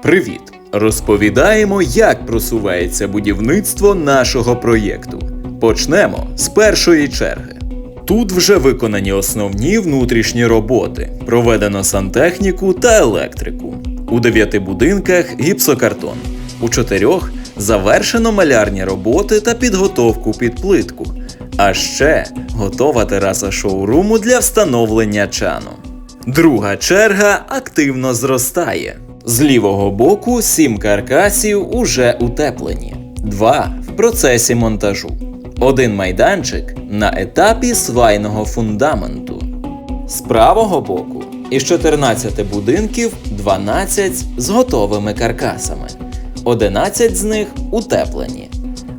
Привіт! Розповідаємо, як просувається будівництво нашого проєкту. Почнемо з першої черги. Тут вже виконані основні внутрішні роботи, проведено сантехніку та електрику. У дев'яти будинках гіпсокартон. У чотирьох завершено малярні роботи та підготовку під плитку. А ще готова тераса шоуруму для встановлення чану. Друга черга активно зростає. З лівого боку сім каркасів уже утеплені, два в процесі монтажу. Один майданчик на етапі свайного фундаменту. З правого боку із 14 будинків 12 з готовими каркасами. 11 з них утеплені.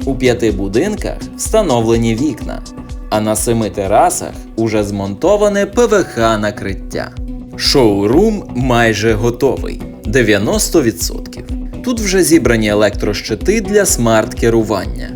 У п'яти будинках встановлені вікна, а на семи терасах уже змонтоване ПВХ накриття. Шоурум майже готовий 90%. Тут вже зібрані електрощити для смарт-керування.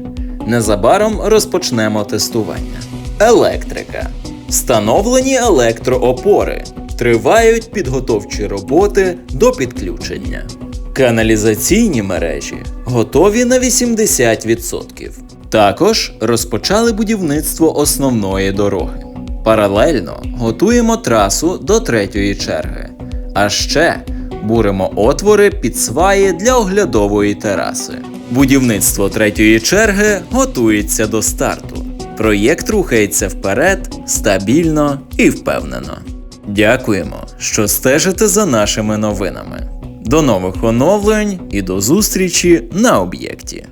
Незабаром розпочнемо тестування. Електрика. Встановлені електроопори. Тривають підготовчі роботи до підключення. Каналізаційні мережі готові на 80%. Також розпочали будівництво основної дороги. Паралельно готуємо трасу до третьої черги. А ще буримо отвори під сваї для оглядової тераси. Будівництво третьої черги готується до старту. Проєкт рухається вперед стабільно і впевнено. Дякуємо, що стежите за нашими новинами. До нових оновлень і до зустрічі на об'єкті.